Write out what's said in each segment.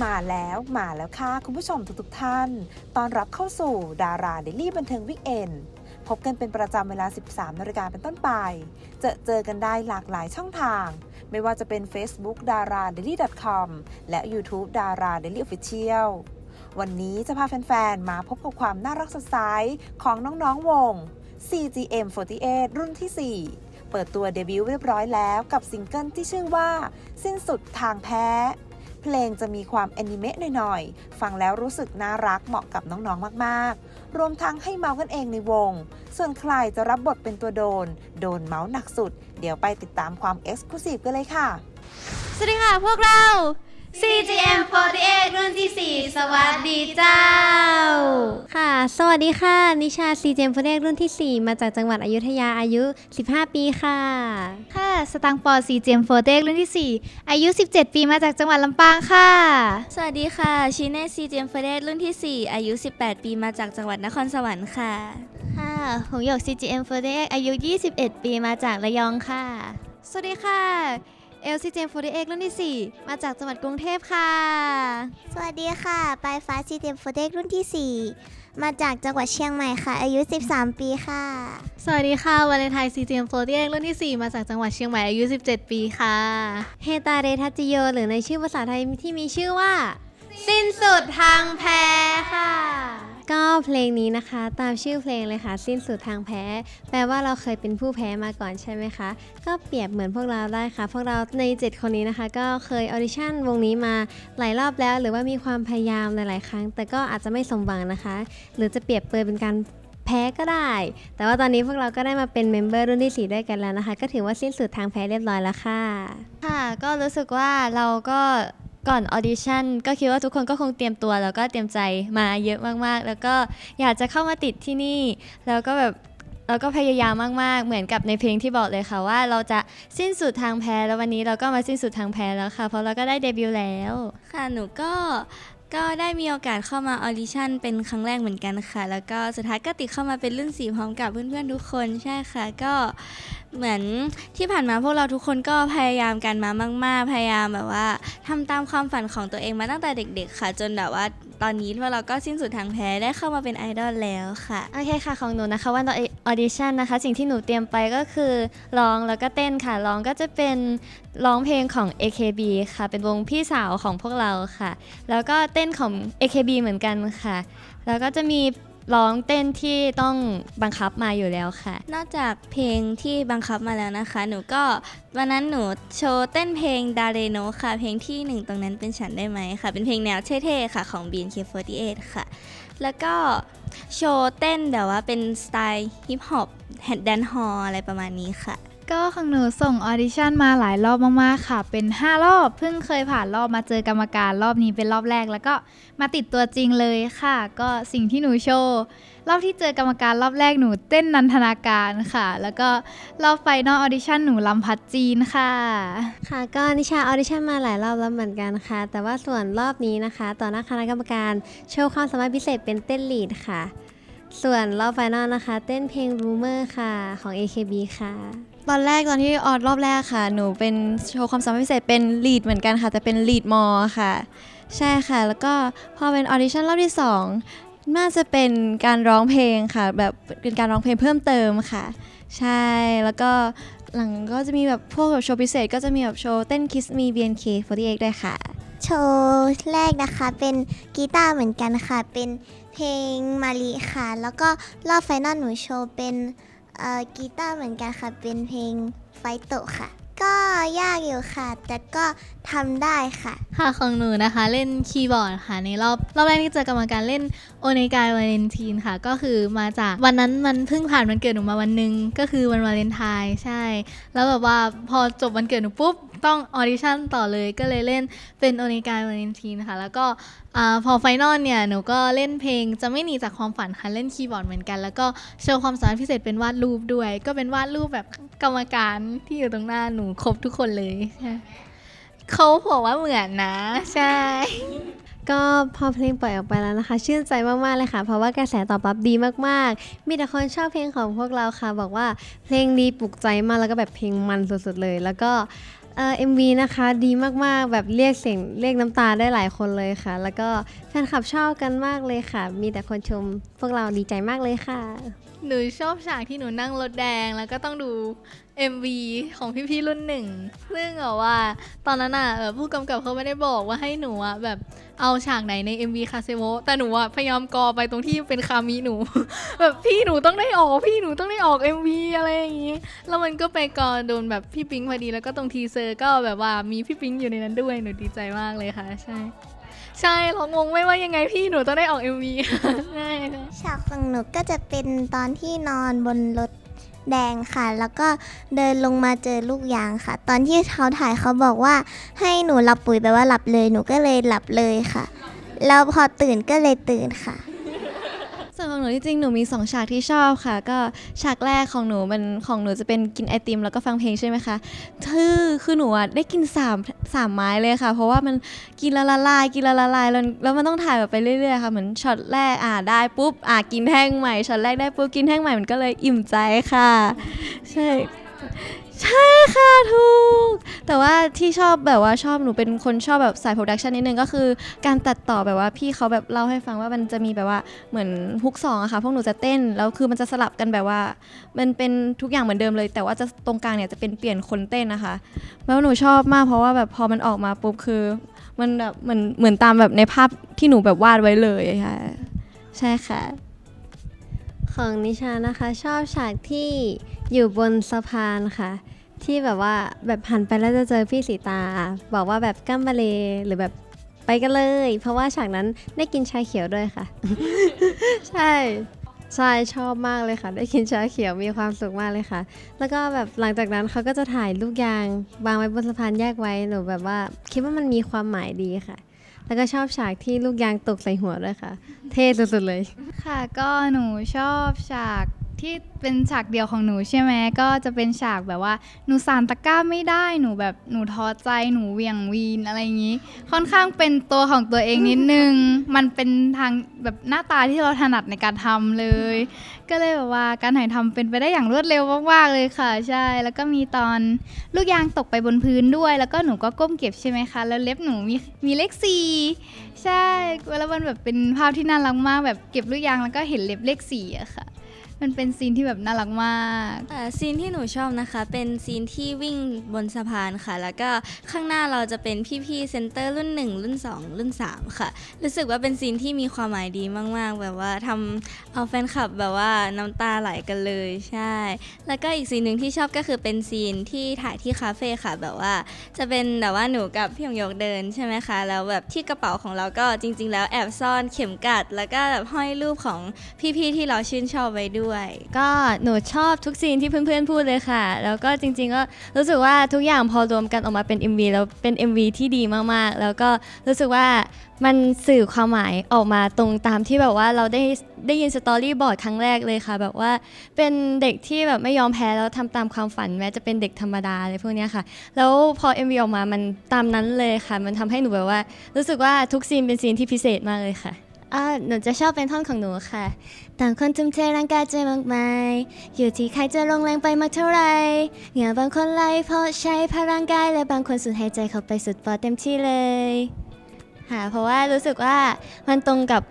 มาแล้วมาแล้วค่ะ คุณผู้ชมทุกๆท่าน ตอนรับเข้าสู่ดาราเดลี่บันเทิงวิกเอนพบกันเป็นประจำเวลา 13นาฬิกาเป็นต้นไปเจอเจอกันได้หลากหลายช่องทาง ไม่ว่าจะเป็น Facebook d a r a d a i l y com และ YouTube d a r a d a i l y Official วันนี้จะพาแฟนๆ มาพบกับความน่ารักสดใสของน้องๆวง CGM48 รุ่นที่ 4 เปิดตัวเดบิวต์เรียบร้อยแล้วกับซิงเกิลที่ชื่อว่า สิ้นสุดทางแพ้ เพลงจะมีความแอนิเมะหน่อยๆ ฟังแล้วรู้สึกน่ารักเหมาะกับน้องๆ มากๆ รวมทั้งให้เมาส์กันเองในวง ส่วนใครจะรับบทเป็นตัวโดน โดนเมาส์หนักสุด เดี๋ยวไปติดตามความเอ็กซ์คลูซีฟกันเลยค่ะ สวัสดีค่ะพวกเรา CGM48 รุ่นที่ 4 สวัสดีเจ้า ค่ะ สวัสดีค่ะ นิชา CGM48 รุ่นที่ 4 มาจากจังหวัดอยุธยาอายุ 15 ปีค่ะ ค่ะ สตังปอ CGM48 รุ่นที่ 4 อายุ 17 ปีมาจากจังหวัดลำปางค่ะ สวัสดีค่ะ ชิเน่ซีเจมเฟเดสรุ่นที่ 4 อายุ 18 ปีมาจากจังหวัดนครสวรรค์ค่ะ ค่ะหงหยก CGM48 อายุ 21 ปีมาจากระยองค่ะ สวัสดีค่ะ LCGM48 รุ่นที่ 4 มาจากจังหวัดกรุงเทพค่ะ สวัสดีค่ะ ปลายฟ้าซีเทมโฟเด็กรุ่นที่ 4 มาจากจังหวัดเชียงใหม่ค่ะ อายุ 13 ปีค่ะ สวัสดีค่ะวาเลนไทน์ CGM48 รุ่นที่ 4 มาจากจังหวัดเชียงใหม่อายุ 17 ปีค่ะเฮตาเรทัจิโยหรือในชื่อภาษาไทยที่มีชื่อว่า สิ้นสุดทางแพ้ค่ะ ก็เพลงนี้นะคะ ตามชื่อเพลงเลยค่ะ สิ้นสุดทางแพ้ แปลว่าเราเคยเป็นผู้แพ้มาก่อนใช่ไหมคะ ก็เปรียบเหมือนพวกเราได้ค่ะ พวกเราใน 7 คนนี้นะคะ ก็เคยออดิชั่นวงนี้มาหลายรอบแล้ว หรือว่ามีความพยายามหลาย ๆ ครั้ง แต่ก็อาจจะไม่สมหวังนะคะ หรือจะเปรียบเปรยเป็นการแพ้ก็ได้ แต่ว่าตอนนี้พวกเราก็ได้มาเป็นเมมเบอร์รุ่นที่ 4 ด้วยกันแล้วนะคะ ก็ถือว่าสิ้นสุดทางแพ้เรียบร้อยแล้วค่ะ ค่ะ ก็รู้สึกว่าเราก็ ก่อนออดิชั่นก็คิดว่าทุกคนก็คงเตรียมตัวแล้วก็เตรียมใจมาเยอะมากๆ แล้วก็อยากจะเข้ามาติดที่นี่ แล้วก็แบบเราก็พยายามมากๆ เหมือนกับในเพลงที่บอกเลยค่ะว่าเราจะสิ้นสุดทางแพ้แล้ววันนี้เราก็มาสิ้นสุดทางแพ้แล้วค่ะ เพราะเราก็ได้เดบิวต์แล้ว ค่ะหนูก็ก็ได้มีโอกาสเข้ามาออดิชั่นเป็นครั้งแรกเหมือนกันค่ะ แล้วก็สุดท้ายก็ติดเข้ามาเป็นรุ่นสีพร้อมกับเพื่อนๆทุกคนใช่ค่ะ ก็ เหมือนที่ผ่านมาพวกเราทุกคนก็พยายามกันมามาก ๆ พยายามแบบว่าทำตามความฝันของตัวเองมาตั้งแต่เด็ก ๆ ค่ะ จนแบบว่าตอนนี้พวกเราก็สิ้นสุดทางแพ้ได้เข้ามาเป็นไอดอลแล้วค่ะ โอเคค่ะของหนูนะคะวันตอนออดิชั่นนะคะ สิ่งที่หนูเตรียมไปก็คือร้องแล้วก็เต้นค่ะร้องก็จะเป็นร้องเพลงของ AKB ค่ะ เป็นวงพี่สาวของพวกเราค่ะ แล้วก็เต้นของ AKB เหมือนกันค่ะ แล้วก็จะมี ร้องเต้นที่ต้องบังคับมาอยู่แล้วค่ะ นอกจากเพลงที่บังคับมาแล้วนะคะ หนูก็วันนั้นหนูโชว์เต้นเพลงดาเรโนค่ะ เพลงที่หนึ่งตรงนั้นเป็นฉันได้ไหมค่ะ เป็นเพลงแนวเท่ๆค่ะของ BNK48 ค่ะ แล้วก็โชว์เต้นแบบว่าเป็นสไตล์ฮิปฮอปแฮดแดนฮอลอะไรประมาณนี้ค่ะ ก็ของหนูส่งออดิชั่นมาหลายรอบมากๆค่ะ เป็น 5 รอบเพิ่งเคยผ่านรอบมาเจอกรรมการรอบนี้เป็นรอบแรก แล้วก็มาติดตัวจริงเลยค่ะ ก็สิ่งที่หนูโชว์รอบที่เจอกรรมการรอบแรกหนูเต้นนันทนาการค่ะ แล้วก็รอบไฟนอลออดิชั่นหนูลำพัดจีนค่ะ ค่ะก็นิชาออดิชั่นมาหลายรอบแล้วเหมือนกันค่ะ แต่ว่าส่วนรอบนี้นะคะ ต่อหน้าคณะกรรมการโชว์ความสามารถพิเศษเป็นเต้นลีดค่ะ ส่วนรอบไฟนอลนะคะ เต้นเพลง Rumor ค่ะของ AKB ค่ะ ตอนแรกตอนที่ออดรอบแรกค่ะ หนูเป็นโชว์ความสามารถพิเศษเป็นลีดเหมือนกันค่ะ แต่เป็นลีดมอค่ะ ใช่ค่ะ แล้วก็พอเป็นออดิชั่นรอบที่สองน่าจะเป็นการร้องเพลงค่ะ แบบเป็นการร้องเพลงเพิ่มเติมค่ะ ใช่แล้วก็หลังก็จะมีแบบพวกแบบโชว์พิเศษ ก็จะมีแบบโชว์เต้น Kiss Me BNK48 ด้วยค่ะ โชว์แรกนะคะเป็นกีตาร์เหมือนกันค่ะ เป็นเพลงมาลีค่ะ แล้วก็รอบไฟนอลหนูโชว์เป็น เอ่อกีตาร์เหมือนกันค่ะ เป็นเพลงไฟโตะค่ะ ก็ยากอยู่ค่ะ แต่ก็ทำได้ค่ะ ค่ะของหนูนะคะเล่นคีย์บอร์ดค่ะในรอบรอบแรกที่เจอกรรมการเล่นโอเนกายวาเลนทีนค่ะ ก็คือมาจากวันนั้นมันเพิ่งผ่านวันเกิดหนูมาวันหนึ่งก็คือวันวาเลนไทน์ใช่ แล้วแบบว่าพอจบวันเกิดหนูปุ๊บ ต้องออดิชั่นต่อเลยก็เลยเล่นเป็นโอเนกายวาเลนทีนค่ะ แล้วก็อาพอไฟนอลเนี่ยหนูก็เล่นเพลงจะไม่หนีจากความฝันค่ะเล่นคีย์บอร์ดเหมือนกัน แล้วก็โชว์ความสามารถพิเศษเป็นวาดรูปด้วย ก็เป็นวาดรูปแบบกรรมการที่อยู่ตรงหน้าหนูครบทุกคนเลยใช่ เขาบอกว่าเหมือนนะ ใช่ ก็พอเพลงปล่อยออกไปแล้วนะคะ ชื่นใจมากๆเลยค่ะ เพราะว่ากระแสตอบรับดีมากๆ มีแต่คนชอบเพลงของพวกเราค่ะ บอกว่าเพลงดีปลุกใจมากแล้วก็แบบเพลงมันสุดๆเลย แล้วก็เอ่อ MV นะคะดีมากๆ แบบเรียกเสียงเรียกน้ำตาได้หลายคนเลยค่ะ แล้วก็แฟนคลับชอบกันมากเลยค่ะ มีแต่คนชมพวกเราดีใจมากเลยค่ะ หนูชอบฉากที่หนูนั่งรถแดงแล้วก็ต้องดู MV ของพี่ๆรุ่นหนึ่ง ซึ่งแบบว่าตอนนั้นอะเออผู้กำกับเขาไม่ได้บอกว่าให้หนูอะแบบเอาฉากไหนใน MV คาเซโวแต่หนูอะพยายามกอไปตรงที่เป็นคามิหนู แบบพี่หนูต้องได้ออกพี่หนูต้องได้ออก MV อะไรอย่างงี้ แล้วมันก็ไปกอโดนแบบพี่ปิงพอดีแล้วก็ตรงทีเซอร์ก็แบบว่ามีพี่ปิงอยู่ในนั้นด้วยหนูดีใจมากเลยค่ะ ใช่ ใช่เรางงไม่ว่ายังไงพี่หนูต้องได้ออก MV ใช่ค่ะฉากฝั่งหนูก็จะเป็นตอนที่นอนบนรถแดงค่ะ แล้วก็เดินลงมาเจอลูกยางค่ะ ตอนที่เขาถ่ายเขาบอกว่าให้หนูหลับปุ๋ยแปลว่าหลับเลย หนูก็เลยหลับเลยค่ะ แล้วพอตื่นก็เลยตื่นค่ะ ส่วนของหนูที่จริงหนูมี2ฉากที่ชอบค่ะ ก็ฉากแรกของหนูมันของหนูจะเป็นกินไอติมแล้วก็ฟังเพลงใช่ไหมคะคือคือหนูอะได้กิน3 3ไม้เลยค่ะ เพราะว่ามันกินละละลายกินละละลายแล้วแล้วมันต้องถ่ายแบบไปเรื่อยๆค่ะเหมือนช็อตแรกอ่าได้ปุ๊บอ่ากินแท่งใหม่ช็อตแรกได้ปุ๊บกินแท่งใหม่มันก็เลยอิ่มใจค่ะ ใช่ ใช่ค่ะถูก แต่ว่าที่ชอบแบบว่าชอบหนูเป็นคนชอบแบบสายโปรดักชันนิดนึงก็คือการตัดต่อแบบว่าพี่เขาแบบเล่าให้ฟังว่ามันจะมีแบบว่าเหมือนฮุกสองอะค่ะพวกหนูจะเต้นแล้วคือมันจะสลับกันแบบว่า มันเป็นทุกอย่างเหมือนเดิมเลย แต่ว่าจะตรงกลางเนี่ยจะเป็นเปลี่ยนคนเต้นนะคะแล้วหนูชอบมากเพราะว่าแบบพอมันออกมาปุ๊บคือ มันแบบเหมือนเหมือนตามแบบในภาพที่หนูแบบวาดไว้เลยค่ะ ใช่ค่ะ ของนิชานะคะ ชอบฉากที่อยู่บนสะพานค่ะ ที่แบบว่าแบบหันไปแล้วจะเจอพี่สีตา บอกว่าแบบกัมบาเลหรือแบบไปกันเลย เพราะว่าฉากนั้นได้กินชาเขียวด้วยค่ะ ใช่ใช่ชอบมากเลยค่ะ ได้กินชาเขียวมีความสุขมากเลยค่ะ แล้วก็แบบหลังจากนั้นเขาก็จะถ่ายลูกยางวางไว้บนสะพานแยกไว้หนูแบบว่า คิดว่ามันมีความหมายดีค่ะ แล้วก็ชอบฉากที่ลูกยางตกใส่หัวด้วยค่ะ เท่สุดๆเลย ค่ะ ก็หนูชอบฉาก ที่เป็นฉากเดียวของหนูใช่ไหมก็จะเป็นฉากแบบว่าหนูสานตะกร้าไม่ได้หนูแบบหนูท้อใจหนูเวียงวีนอะไรอย่างนี้ ค่อนข้างเป็นตัวของตัวเองนิดนึง มันเป็นทางแบบหน้าตาที่เราถนัดในการทำเลย ก็เลยแบบว่าการถ่ายทำเป็นไปได้อย่างรวดเร็วมากๆเลยค่ะ ใช่ แล้วก็มีตอนลูกยางตกไปบนพื้นด้วย แล้วก็หนูก็ก้มเก็บใช่ไหมคะ แล้วเล็บหนูมีมีเลขสี่ใช่แล้วมันแบบเป็นภาพที่น่ารักมากแบบเก็บลูกยางแล้วก็เห็นเล็บเลขสี่อะค่ะ มันเป็นซีนที่แบบน่ารักมากอ่าซีนที่หนูชอบนะคะ เป็นซีนที่วิ่งบนสะพานค่ะ แล้วก็ข้างหน้าเราจะเป็นพี่ๆเซนเตอร์รุ่น 1 รุ่น 2 รุ่น 3 ค่ะ รู้สึกว่าเป็นซีนที่มีความหมายดีมาก ๆ แบบว่าทำเอาแฟนคลับแบบว่าน้ำตาไหลกันเลยใช่ แล้วก็อีกซีนหนึ่งที่ชอบก็คือเป็นซีนที่ถ่ายที่คาเฟ่ค่ะ แบบว่าจะเป็นแบบว่าหนูกับพี่หยงยกเดินใช่ไหมคะ แล้วแบบที่กระเป๋าของเราก็จริง ๆ แล้วแอบซ่อนเข็มกัด แล้วก็แบบห้อยรูปของพี่ๆที่เราชื่นชอบไว้ด้วยก็หนูชอบทุกซีนที่เพื่อนๆพูดเลยค่ะ แล้วก็จริงๆก็รู้สึกว่าทุกอย่างพอรวมกันออกมาเป็น MV แล้วเป็น MV ที่ดีมากๆ แล้วก็รู้สึกว่ามันสื่อความหมายออกมาตรงตามที่แบบว่าเราได้ได้ยินสตอรี่บอร์ดครั้งแรกเลยค่ะ แบบว่าเป็นเด็กที่แบบไม่ยอมแพ้แล้วทำตามความฝันแม้จะเป็นเด็กธรรมดาอะไรพวกนี้ค่ะ แล้วพอ MV ออกมามันตามนั้นเลยค่ะ มันทำให้หนูแบบว่า รู้สึกว่าทุกซีนเป็นซีนที่พิเศษมากเลยค่ะ อ่าหนูจะชอบเป็นท่อนของหนูค่ะ ต่างคนทุ่มเทร่างกายใจมากมายอยู่ที่ใครจะลงแรงไปมากเท่าไหรเหงื่อบางคนไหลเพราะใช้พลังกายและบางคนสูดหายใจเข้าไปสุดปอดเต็มที่เลยค่ะเพราะว่ารู้สึกว่ามันตรงกับ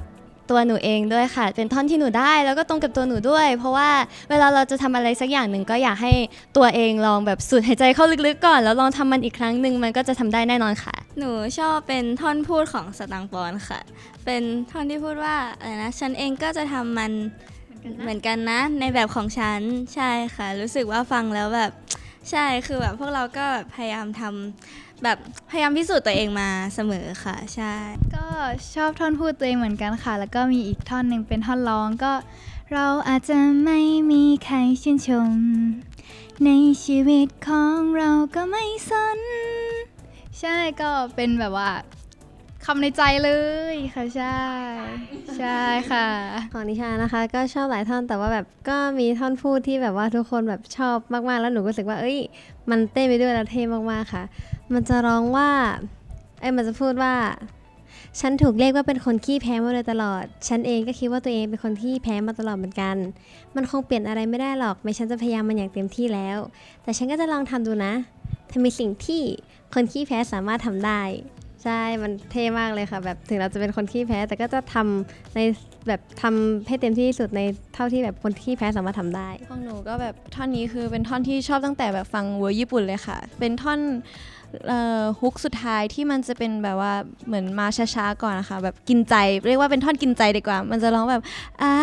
ตัวหนูเองด้วยค่ะ เป็นท่อนที่หนูได้แล้วก็ตรงกับตัวหนูด้วย เพราะว่าเวลาเราจะทำอะไรสักอย่างหนึ่งก็อยากให้ตัวเองลองแบบสูดหายใจเข้าลึกๆก่อน แล้วลองทำมันอีกครั้งหนึ่งมันก็จะทำได้แน่นอนค่ะ หนูชอบเป็นท่อนพูดของสตังค์ปอนค่ะ เป็นท่อนที่พูดว่าอะไรนะ ฉันเองก็จะทำมันเหมือนกันนะ ในแบบของฉัน ใช่ค่ะ รู้สึกว่าฟังแล้วแบบ ใช่ คือแบบพวกเราก็แบบพยายามทำแบบพยายามพิสูจน์ตัวเองมาเสมอค่ะ ใช่ ก็ชอบท่อนพูดตัวเองเหมือนกันค่ะ แล้วก็มีอีกท่อนหนึ่งเป็นท่อนร้องก็ เราอาจจะไม่มีใครชื่นชม ในชีวิตของเราก็ไม่สน ใช่ก็เป็นแบบว่าคำในใจเลยค่ะใช่ ใช่ค่ะ ของนิชานะคะ ก็ชอบหลายท่อนแต่ว่าแบบก็มีท่อนพูดที่แบบว่าทุกคนแบบชอบมากๆ แล้วหนูก็รู้สึกว่า เอ้ย มันเต้นไปด้วยแล้วเท่มากๆค่ะ มันจะร้องว่าเอ้ยมันจะพูดว่า ฉันถูกเรียกว่าเป็นคนขี้แพ้มาโดยตลอด ฉันเองก็คิดว่าตัวเองเป็นคนที่แพ้มาตลอดเหมือนกัน มันคงเปลี่ยนอะไรไม่ได้หรอกไม่ฉันจะพยายามมันอย่างเต็มที่แล้ว แต่ฉันก็จะลองทำดูนะมีสิ่งที่ คนขี้แพ้สามารถทำได้ ใช่ มันเท่มากเลยค่ะ แบบถึงเราจะเป็นคนขี้แพ้ แต่ก็จะทำในแบบทำให้เต็มที่สุดในเท่าที่แบบคนขี้แพ้สามารถทำได้ของหนูก็แบบท่อนนี้คือเป็นท่อนที่ชอบตั้งแต่แบบฟังเวอร์ญี่ปุ่นเลยค่ะ เป็นท่อนเอ่อฮุกสุดท้ายที่มันจะเป็นแบบว่าเหมือนมาช้าๆก่อนนะคะแบบกินใจ เรียกว่าเป็นท่อนกินใจดีกว่า มันจะร้องแบบอ่า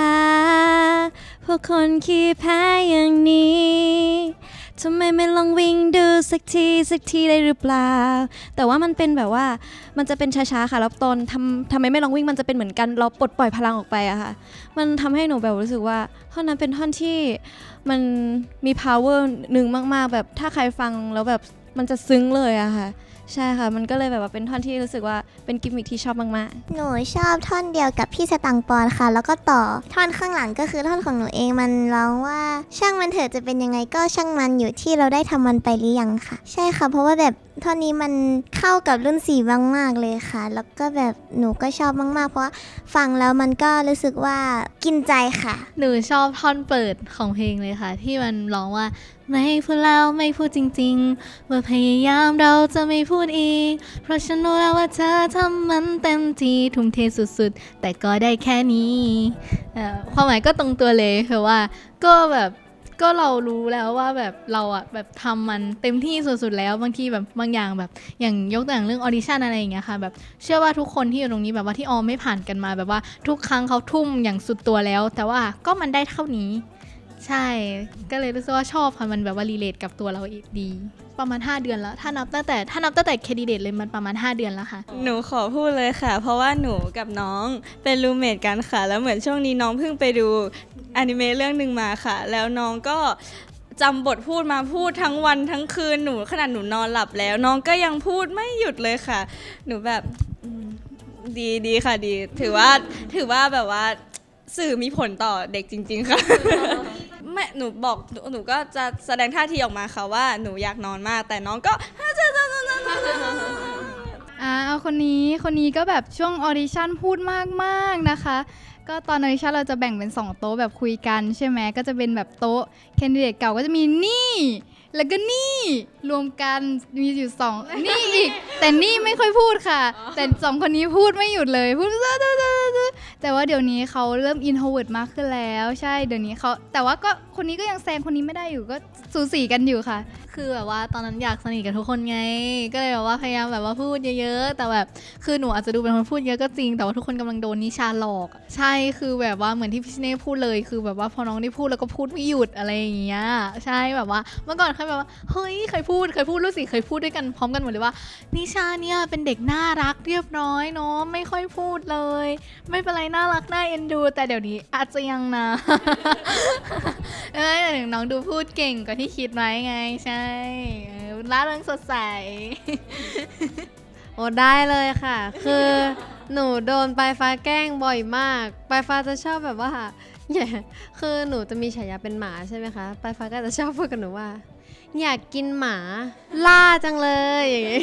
พวกคนขี้แพ้อย่างนี้ ทำไมไม่ลองวิ่งดูสักทีสักทีได้หรือเปล่า แต่ว่ามันเป็นแบบว่ามันจะเป็นช้าๆค่ะแล้วตอนทำทำไมไม่ลองวิ่งมันจะเป็นเหมือนกัน เราปลดปล่อยพลังออกไปอะค่ะ มันทำให้หนูแบบรู้สึกว่าท่อนนั้นเป็นท่อนที่มันมี power หนึ่งมากๆ แบบถ้าใครฟังแล้วแบบมันจะซึ้งเลยอะค่ะ ใช่ค่ะ มันก็เลยแบบว่าเป็นท่อนที่รู้สึกว่าเป็นกิมมิคที่ชอบมากหนูชอบท่อนเดียวกับพี่สตังค์ปอนค่ะ แล้วก็ต่อท่อนข้างหลังก็คือท่อนของหนูเองมันร้องว่า ช่างมันเถอะจะเป็นยังไงก็ช่างมันอยู่ที่เราได้ทำมันไปหรือยังค่ะ ใช่ค่ะ เพราะว่าแบบ ท่อนนี้มันเข้ากับรุ่นสี่มากๆเลยค่ะ แล้วก็แบบหนูก็ชอบมาก ๆ เพราะว่าฟังแล้วมันก็รู้สึกว่ากินใจค่ะ หนูชอบท่อนเปิดของเพลงเลยค่ะ ที่มันร้องว่าไม่พูดแล้วไม่พูดจริงๆว่าพยายามเราจะไม่พูดอีก เพราะฉันรู้แล้วว่าเธอทำมันเต็มที่ทุ่มเทสุดๆ แต่ก็ได้แค่นี้ความหมายก็ตรงตัวเลยเพราะว่าก็แบบ ก็เรารู้แล้วว่าแบบเราอะแบบทำมันเต็มที่สุดๆแล้วบางทีแบบบางอย่างแบบอย่างยกตัวอย่างเรื่องออดิชั่นอะไรอย่างเงี้ยค่ะแบบเชื่อว่าทุกคนที่อยู่ตรงนี้แบบว่าที่ออมไม่ผ่านกันมาแบบว่าทุกครั้งเขาทุ่มอย่างสุดตัวแล้ว แต่ว่าก็มันได้เท่านี้ ใช่ก็เลยรู้สึกว่าชอบค่ะมันแบบว่ารีเลทกับตัวเราอีกดี ประมาณ 5 เดือนแล้ว ถ้านับตั้งแต่ถ้านับตั้งแต่แคนดิเดตเลยมันประมาณ 5 เดือนแล้วค่ะ หนูขอพูดเลยค่ะ เพราะว่าหนูกับน้องเป็นรูเมทกันค่ะ แล้วเหมือนช่วงนี้น้องเพิ่งไปดู อนิเมะเรื่องหนึ่งมาค่ะ แล้วน้องก็จำบทพูดมาพูดทั้งวันทั้งคืนหนูขนาดหนูนอนหลับแล้ว น้องก็ยังพูดไม่หยุดเลยค่ะ หนูแบบอืมดีดีค่ะดี ถือว่าถือว่าแบบว่าสื่อมีผลต่อเด็กจริง ๆ ค่ะไม่หนูบอกหนูหนูก็จะแสดงท่าทีออกมาค่ะว่าหนูอยากนอนมาก แต่น้องก็ อ่าเอาคนนี้คนนี้ก็แบบช่วงออดิชั่นพูดมากๆนะคะ ก็ตอนออดิชั่นเราจะแบ่งเป็น 2 โต๊ะแบบคุยกันใช่ไหมก็จะเป็นแบบโต๊ะแคนดิเดตเก่าก็จะมีนี่ แล้วก็นี่รวมกันมีอยู่สองนี่อีก แต่นี่ไม่ค่อยพูดค่ะ แต่สองคนนี้พูดไม่หยุดเลยพูดแต่ว่าเดี๋ยวนี้เขาเริ่มอินโทรเวิร์ดมากขึ้นแล้ว ใช่เดี๋ยวนี้เขาแต่ว่าก็คนนี้ก็ยังแซงคนนี้ไม่ได้อยู่ก็สูสีกันอยู่ค่ะ คือแบบว่าตอนนั้นอยากสนิทกับทุกคนไง ก็เลยแบบว่าพยายามแบบว่าพูดเยอะๆ แต่แบบคือหนูอาจจะดูเป็นคนพูดเยอะก็จริง แต่ว่าทุกคนกำลังโดนนิชาหลอก ใช่คือแบบว่าเหมือนที่พี่เน่พูดเลยคือแบบว่าพอน้องได้พูดแล้วก็พูดไม่หยุดอะไรอย่างเงี้ยใช่แบบว่าเมื่อก่อนเคยแบบว่าเฮ้ยเคยพูดเคยพูดรู้สิเคยพูดด้วยกันพร้อมกันหมดเลยว่า นิชาเนี่ยเป็นเด็กน่ารักเรียบร้อยเนาะไม่ค่อยพูดเลย ไม่เป็นไรน่ารักน่าเอ็นดู แต่เดี๋ยวนี้อาจจะยังนะเอ้ยแต่ถึงน้องดูพูดเก่งกว่าที่คิดไว้ไงใช่เออร่าเริงสดใส โอ้ได้เลยค่ะ คือหนูโดนปลายฟ้าแกล้งบ่อยมากปลายฟ้าจะชอบแบบว่าแย่คือหนูจะมีฉายาเป็นหมาใช่ไหมคะปลายฟ้าก็จะชอบพูดกับหนูว่า อยากกินหมาล่าจังเลยอย่างงี้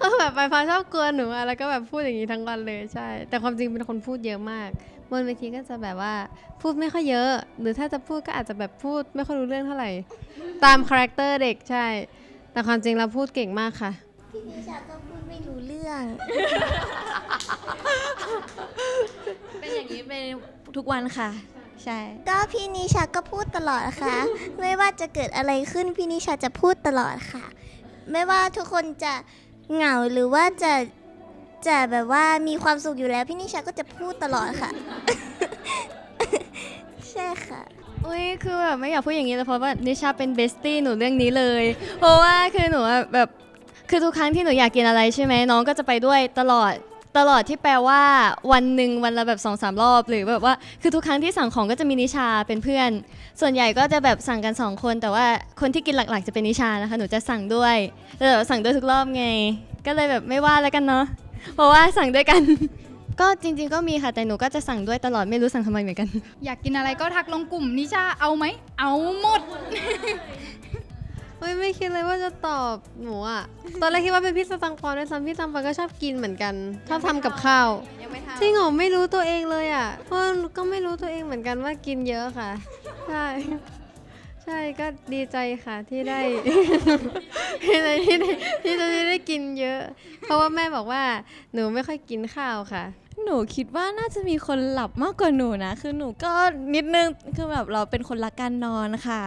ก็แบบปลายฟ้าชอบกลัวหนูอะแล้วก็แบบพูดอย่างนี้ทั้งวันเลยใช่ แต่ความจริงเป็นคนพูดเยอะมาก บนเวทีก็จะแบบว่าพูดไม่ค่อยเยอะ หรือถ้าจะพูดก็อาจจะแบบพูดไม่ค่อยรู้เรื่องเท่าไหร่ ตามคาแรคเตอร์เด็กใช่ แต่ความจริงเราพูดเก่งมากค่ะ พี่นิชาก็พูดไม่รู้เรื่อง เป็นอย่างนี้เป็นทุกวันค่ะ ใช่ ก็พี่นิชาก็พูดตลอดค่ะ ไม่ว่าจะเกิดอะไรขึ้นพี่นิชาจะพูดตลอดค่ะ ไม่ว่าทุกคนจะเหงาหรือว่าจะ จะแบบว่ามีความสุขอยู่แล้วพี่นิชาก็จะพูดตลอดค่ะ ใช่ค่ะ อุ้ยคือแบบไม่อยากพูดอย่างนี้เลยเพราะว่านิชาเป็นเบสตี้หนูเรื่องนี้เลย เพราะว่าคือหนูอะแบบคือทุกครั้งที่หนูอยากกินอะไรใช่ไหมน้องก็จะไปด้วยตลอดตลอดที่แปลว่าวันหนึ่งวันละแบบสองสามรอบ หรือแบบว่าคือทุกครั้งที่สั่งของก็จะมีนิชาเป็นเพื่อน ส่วนใหญ่ก็จะแบบสั่งกันสองคน แต่ว่าคนที่กินหลักๆจะเป็นนิชานะคะหนูจะสั่งด้วยแต่แบบสั่งด้วยทุกรอบไง ก็เลยแบบไม่ว่าแล้วกันเนาะ เพราะว่าสั่งด้วยกัน ก็จริงๆก็มีค่ะแต่หนูก็จะสั่งด้วยตลอดไม่รู้สั่งทำไมเหมือนกัน อยากกินอะไรก็ทักลงกลุ่มนิชาเอาไหม เอาหมดเฮ้ยไม่คิดเลยว่าจะตอบหนูอะตอนแรกคิดว่าเป็นพี่สตังค์ปอนด้วยซ้ำพี่สตังค์ปอนก็ชอบกินเหมือนกันชอบทำกับข้าวจริงเหรอไม่รู้ตัวเองเลยอะเพราะก็ไม่รู้ตัวเองเหมือนกันว่ากินเยอะค่ะใช่ ใช่ก็ดีใจค่ะที่ได้ ที่ได้ที่ได้ที่จะได้กินเยอะ เพราะว่าแม่บอกว่าหนูไม่ค่อยกินข้าวค่ะ หนูคิดว่าน่าจะมีคนหลับมากกว่าหนูนะ คือหนูก็นิดนึงคือแบบเราเป็นคนรักการนอนค่ะ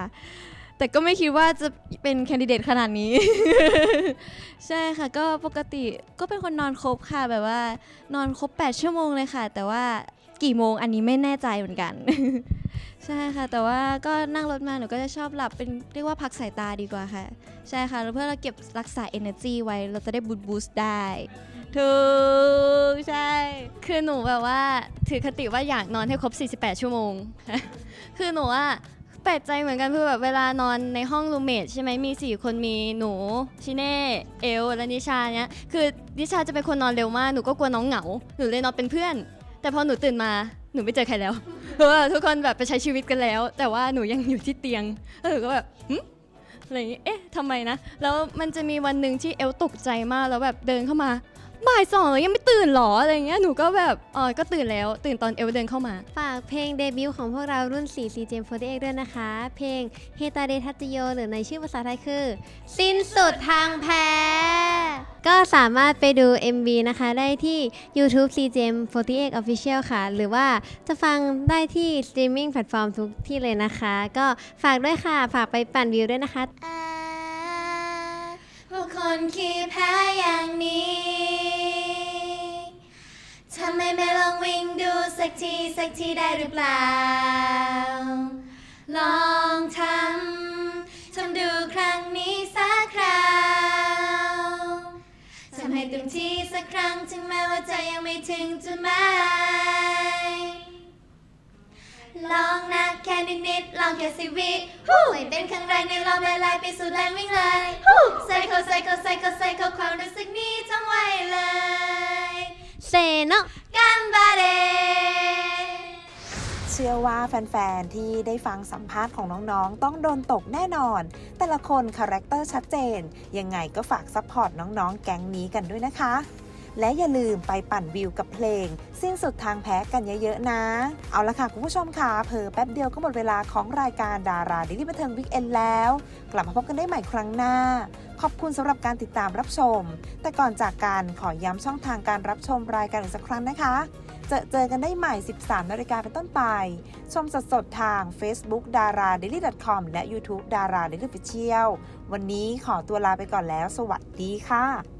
แต่ก็ไม่คิดว่าจะเป็นแคนดิเดตขนาดนี้ ใช่ค่ะ ก็ปกติก็เป็นคนนอนครบค่ะแบบว่านอนครบ 8 ชั่วโมงเลยค่ะ แต่ว่ากี่โมงอันนี้ไม่แน่ใจเหมือนกัน ใช่ค่ะ แต่ว่าก็นั่งรถมาหนูก็จะชอบหลับเป็นเรียกว่าพักสายตาดีกว่าค่ะ ใช่ค่ะแล้วเพื่อเราเก็บรักษา energy ไว้เราจะได้บูตบูสต์ได้ ถูก ใช่ คือหนูแบบว่าถือคติว่าอยากนอนให้ครบ 48 ชั่วโมง คือหนูว่าแปลกใจเหมือนกันคือแบบเวลานอนในห้องรูเมทใช่ไหมมี 4 คนมีหนู ชิเน่ เอล และนิชาเนี้ยคือนิชาจะเป็นคนนอนเร็วมาก หนูก็กลัวน้องเหงา หนูเลยนอนเป็นเพื่อน แต่พอหนูตื่นมาหนูไม่เจอใครแล้วเพราะว่าทุกคนแบบไปใช้ชีวิตกันแล้ว แต่ว่าหนูยังอยู่ที่เตียงแล้วหนูก็แบบหึอะไรอย่างงี้เอ๊ะทำไมนะ แล้วมันจะมีวันหนึ่งที่เอลตกใจมากแล้วแบบเดินเข้ามา บ่ายสองแล้วยังไม่ตื่นหรออะไรเงี้ยหนูก็แบบอ๋อก็ตื่นแล้วตื่นตอนเอลเดินเข้ามา ฝากเพลงเดบิวต์ของพวกเรารุ่น4 CGM48 ด้วยนะคะ เพลง h e t a de t a t y o หรือในชื่อภาษาไทยคือ สิ้นสุดทางแพ้ ก็สามารถไปดู MV นะคะได้ที่ YouTube CGM48 Official ค่ะ หรือว่าจะฟังได้ที่ streaming platform ทุกที่เลยนะคะ ก็ฝากด้วยค่ะ ฝากไปปั่นวิวด้วยนะคะ คนขี้แพ้อย่างนี้ ทำไมไม่ลองวิ่งดูสักที สักทีได้หรือเปล่า ลองทำ ทำดูครั้งนี้สักคราวทำให้เต็มที่สักครั้งถึงแม้ว่าใจยังไม่ถึงจุดหมาย ลองนะแค่นิดๆลองแค่สิบวิฮู้ให้เป็นครั้งแรกในรอบหลายๆปีสู่แรงวิ่งเลยฮู้ใส่เข้าใส่เข้าใส่เข้าใส่เข้าความรู้สึกนี้ทั้งไว้เลยเซโนะกันบาเดเชื่อว่าแฟน ๆ ที่ได้ฟังสัมภาษณ์ของน้อง ๆ ต้องโดนตกแน่นอน แต่ละคนคาแรคเตอร์ชัดเจน ยังไงก็ฝากซัพพอร์ตน้อง ๆ แก๊งนี้กันด้วยนะคะ และอย่าลืมไปปั่นวิวกับเพลง สิ้นสุดทางแพ้กันเยอะๆนะ เอาละค่ะคุณผู้ชมค่ะเพอแป๊บเดียวก็หมดเวลาของรายการดาราดิลี่บันเทิงวิกเอนแล้ว กลับมาพบกันได้ใหม่ครั้งหน้า ขอบคุณสำหรับการติดตามรับชม แต่ก่อนจากการขอย้ำช่องทางการรับชมรายการอีกสักครั้งนะคะเจอเจอกันได้ใหม่ 13นาฬิกาเป็นต้นไป ชมสดๆทาง Facebook d a r a d a i l y c o m และ YouTube d a r a d a i l y Official วันนี้ขอตัวลาไปก่อนแล้ว สวัสดีค่ะ